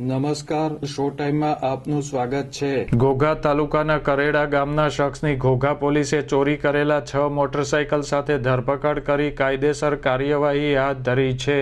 નમસ્કાર, શો ટાઈમમાં આપનું સ્વાગત છે. ઘોઘા તાલુકાના કરેડા ગામના શખ્સની ઘોઘા પોલીસે ચોરી કરેલા છ મોટરસાયકલ સાથે ધરપકડ કરી કાયદેસર કાર્યવાહી હાથ ધરી છે.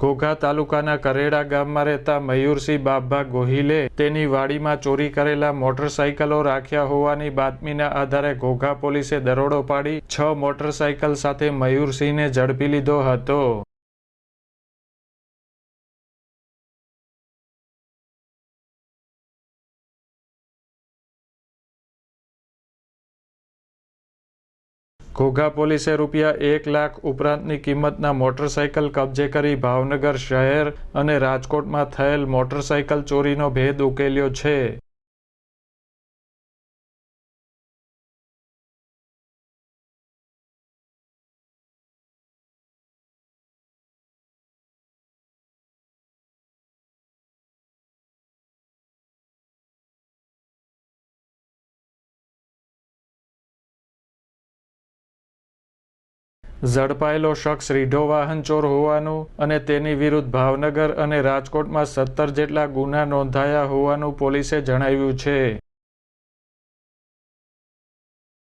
ઘોઘા તાલુકાના કરેડા ગામમાં રહેતા મયુરસિંહ બાબા ગોહિલે તેની વાડીમાં ચોરી કરેલા મોટરસાયકલો રાખ્યા હોવાની બાતમીના આધારે ઘોઘા પોલીસે દરોડો પાડી છ મોટરસાયકલ સાથે મયુરસિંહને ઝડપી લીધો હતો. ઘોઘા પોલીસે રૂપિયા એક લાખ ઉપરાંતની કિંમતના મોટરસાયકલ કબજે કરી ભાવનગર શહેર અને રાજકોટમાં થયેલ મોટરસાયકલ ચોરીનો ભેદ ઉકેલ્યો છે. ઝડપાયેલો શખ્સ રીઢો વાહન ચોર હોવાનું અને તેની વિરુદ્ધ ભાવનગર અને રાજકોટમાં સત્તર જેટલા ગુના નોંધાયા હોવાનું પોલીસે જણાવ્યું છે.